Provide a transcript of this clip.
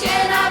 się na